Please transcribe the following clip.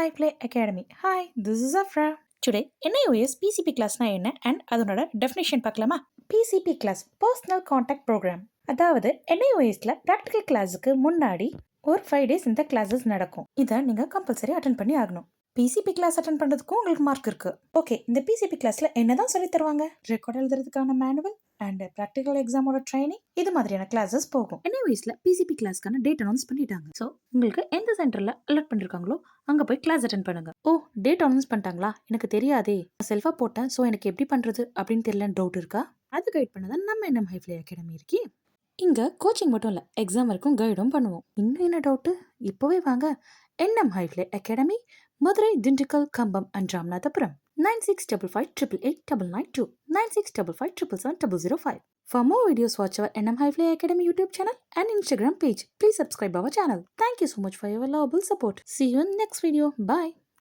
High Play academy hi this is Afra today NIOS PCB கிளாஸ்னா என்ன and அதனோட definition பார்க்கலாமா PCB class personal contact program அதாவது NIOSல practical கிளாஸுக்கு முன்னாடி ஒரு ஃபைவ் டேஸ் இந்த கிளாஸஸ் நடக்கும் இதை நீங்கள் கம்பல்சரி அட்டன் பண்ணி ஆகணும் பிசிபி கிளாஸ் அட்டன் பண்ணுறதுக்கும் உங்களுக்கு மார்க் இருக்கு ஓகே இந்த பிசிபி கிளாஸில் என்னதான் சொல்லி தருவாங்க ரெக்கார்ட் எழுதுறதுக்கான மேனுவல் அண்ட் ப்ராக்டிக்கல் எக்ஸாமோட ட்ரைனிங் இது மாதிரியான கிளாஸஸ் போகும். என்ன வயசில் பிசிபி கிளாஸ்க்கான டேட் அனௌன்ஸ் பண்ணிட்டாங்க. ஸோ உங்களுக்கு எந்த சென்டரில் அலர்ட் பண்ணிருக்காங்களோ அங்கே போய் கிளாஸ் அட்டன் பண்ணுங்க. ஓ டேட் அனௌன்ஸ் பண்ணிட்டாங்களா? எனக்கு தெரியாதே. நான் செல்ஃபாக போட்டேன். ஸோ எனக்கு எப்படி பண்ணுறது அப்படின்னு தெரியலன்னு டவுட் இருக்கா? அது கைட் பண்ணதான் நம்ம என்ன ஹைஃப்ளே அகாடமி இருக்கே? இங்கே கோச்சிங் மட்டும் இல்லை எக்ஸாம் வரைக்கும் கைடும் பண்ணுவோம். இன்னும் என்ன டவுட்டு இப்போவே வாங்க. NM High Play academy Madurai Dindigul Cumbum and Ramanathapuram nine six double five triple eight double nine two nine six double five triple seven double zero five. For more videos, watch our NM Highfly Academy YouTube channel and Instagram page. Please subscribe our channel. Thank you so much for your valuable support. See you in next video. Bye.